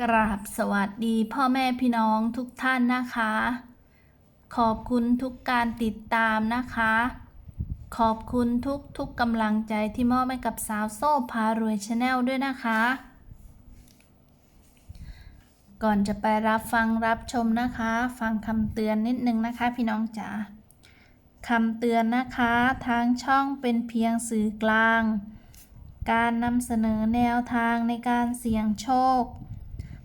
กราบสวัสดีพ่อแม่พี่น้องทุกท่านนะคะ ขอบคุณทุกการติดตามนะคะ ขอบคุณทุกทุกกำลังใจที่มอบให้กับสาวโซ่พารวยชาแนลด้วยนะคะ ก่อนจะไปรับฟังรับชมนะคะ ฟังคำเตือนนิดนึงนะคะพี่น้องจ๋าคำเตือนนะคะทางช่องเป็นเพียงสื่อกลาง การนำเสนอแนวทางในการเสี่ยงโชค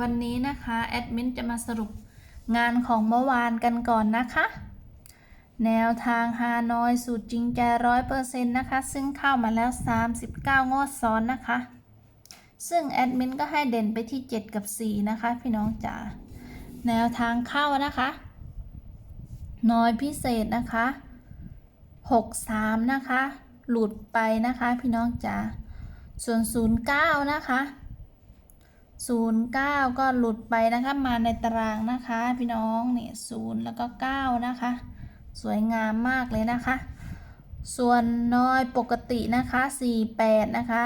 วันนี้นะคะแอดมินจะมาสรุปงานของเมื่อวานกันก่อนนะคะ แนวทางฮานอยสูตรจริงใจร้อยเปอร์เซ็นต์นะคะ ซึ่งเข้ามาแล้ว 39 งวดซ้อนนะคะ ซึ่งแอดมินก็ให้เด่นไปที่ 7 กับ 4 นะคะ พี่น้องจ๋าแนวทางเข้านะคะ น้อยพิเศษนะคะ 63 นะคะ หลุดไปนะคะ พี่น้องจ๋าส่วน 09 นะคะ 09 ก็หลุดไปนะคะมาในตารางนะคะพี่น้องเนี่ย0แล้วก็ 9 นะคะ สวยงามมากเลยนะคะ ส่วนน้อยปกตินะคะ 48 นะคะ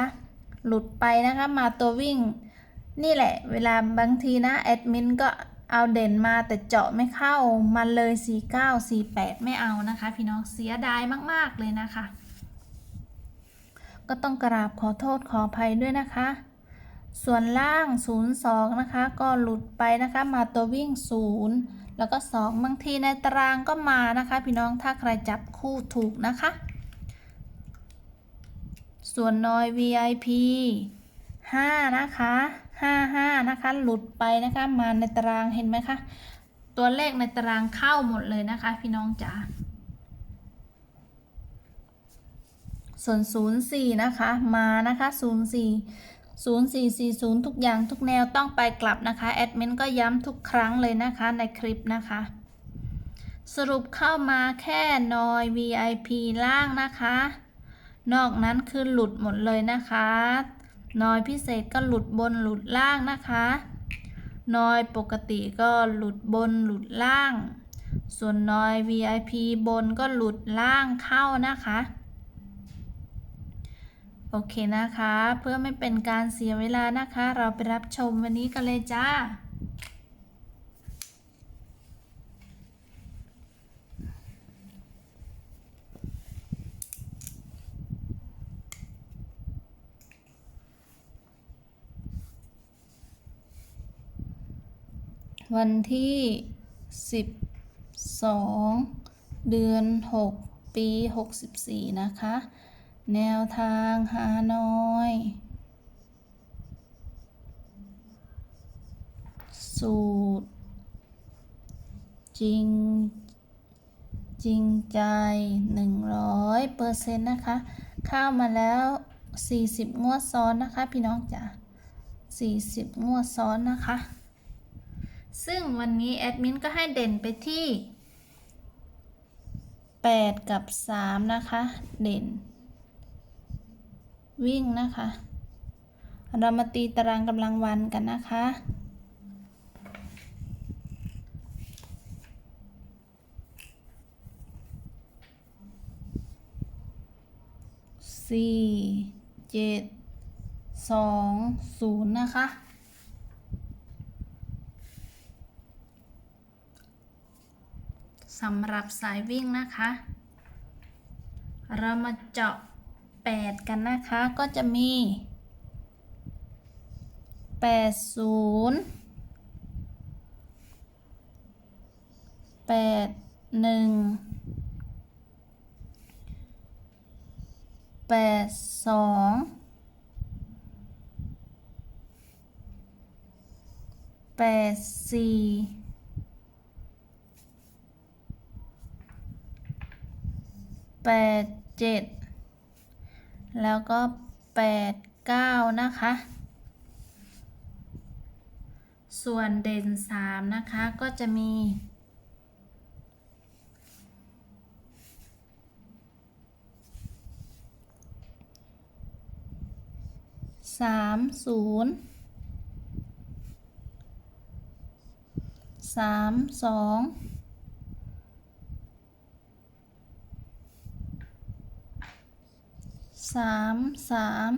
หลุดไปนะคะมาตัววิ่ง นี่แหละ เวลาบางทีนะแอดมินก็เอาเด่นมาแต่เจาะไม่เข้ามันเลย 49 48 ไม่เอานะคะ พี่น้องเสียดายมาก ๆ เลยนะคะ ก็ต้องกราบขอโทษขออภัยด้วยนะคะ ส่วนล่าง 02 นะคะ ก็หลุดไปนะคะ มาตัววิ่ง 0 แล้วก็ 2 บางทีในตารางก็มานะคะ พี่น้องถ้าใครจับคู่ถูกนะคะ ส่วนน้อย VIP 5 นะคะ 55 นะคะ หลุดไปนะคะ มาในตารางเห็นไหมคะ ตัวเลขในตารางเข้าหมดเลยนะคะ พี่น้องจ๋าส่วน 04 นะคะ มานะคะ 04 0440 ทุกอย่างทุกแนวต้องไปกลับนะคะ แอดมินก็ย้ำทุกครั้งเลยนะคะในคลิปนะคะ สรุปเข้ามาแค่นอย VIP ล่างนะคะ นอกนั้นคือหลุดหมดเลยนะคะนอยพิเศษก็หลุดบนหลุดล่างนะคะนอยปกติก็หลุดบนหลุดล่าง ส่วนนอย VIP บนก็หลุดล่างเข้านะคะ โอเคนะคะ เพื่อไม่เป็นการเสียเวลานะคะ เราไปรับชมวันนี้กันเลยจ้าวันที่ 12 เดือน 6 ปี 64 นะคะ แนวทางฮานอยสูตร จริง จริงใจ 100เปอร์เซ็นต์นะคะ เข้ามาแล้ว 40 งวดซ้อนนะคะ พี่น้องจ๋า40 งวดซ้อนนะคะ ซึ่งวันนี้ แอดมินก็ให้เด่นไปที่ 8 กับ 3 นะคะ เด่น วิ่งนะคะ เรามาตีตารางกำลังวันกันนะคะสี่เจ็ดสองศูนย์นะคะ สำหรับสายวิ่งนะคะ เรามาเจาะ 8 กันนะคะ ก็จะมี 80 81 82 84แปดเจ็ด แล้วก็แปดเก้านะคะ ส่วนเด่น3นะคะก็จะมีสามศูนย์สามสอง สามสาม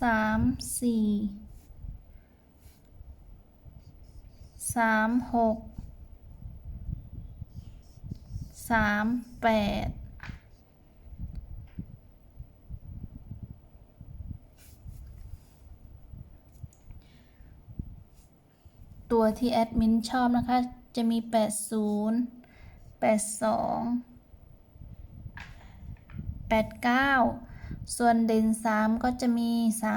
สามสี่สามหกสามแปดตัวที่แอดมินชอบนะคะ จะมี 80 82 89 ส่วนเด่น 3 ก็จะมี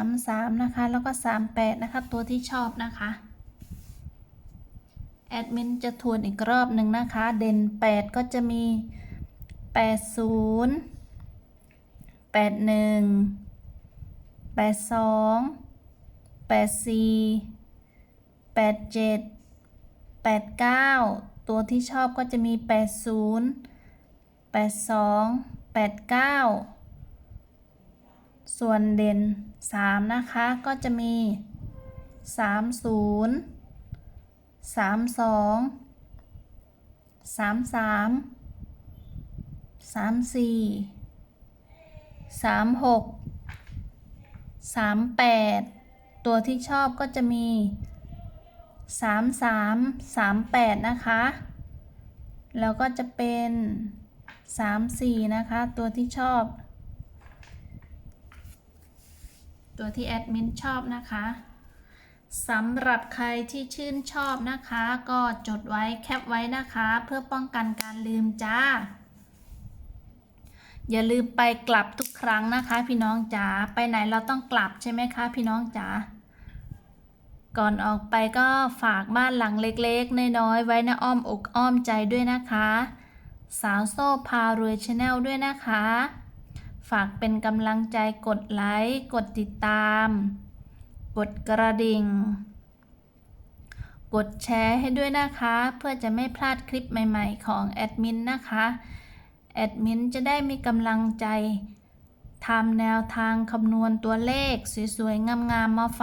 33 นะคะ แล้วก็ 38 นะคะ ตัวที่ชอบนะคะ แอดมินจะทวนอีกรอบหนึ่งนะคะ เด่น 8 ก็จะมี 80 81 82 84แปดเจ็ดแปดเก้าตัวที่ชอบก็จะมีแป ดศูนย์แปดสองแปดเก้าส่วนเด่นสามนะคะก็จะมีสามศูนย์สามสองสามสามสามสี่สามหกสามแปดตัวที่ชอบก็จะมีสามสามสามแปดนะคะ แล้วก็จะเป็น สามสี่นะคะ ตัวที่ชอบ ตัวที่แอดมินชอบนะคะสำหรับใครที่ชื่นชอบนะคะ ก็จดไว้แคปไว้นะคะ เพื่อป้องกันการลืมจ้า อย่าลืมไปกลับทุกครั้งนะคะ พี่น้องจ๋าไปไหนเราต้องกลับใช่ไหมคะ พี่น้องจ๋าก่อนออกไปก็ฝากบ้านหลังเล็กๆ น้อยๆไว้ในอ้อมอกอ้อมใจด้วยนะคะ สาวโซ่พารวยชาแนลด้วยนะคะ ฝากเป็นกำลังใจกดไลค์ กดติดตาม กดกระดิ่ง กดแชร์ให้ด้วยนะคะ เพื่อจะไม่พลาดคลิปใหม่ๆของแอดมินนะคะ แอดมินจะได้มีกำลังใจทำแนวทางคำนวณตัวเลขสวยๆ งามๆ มาฝาก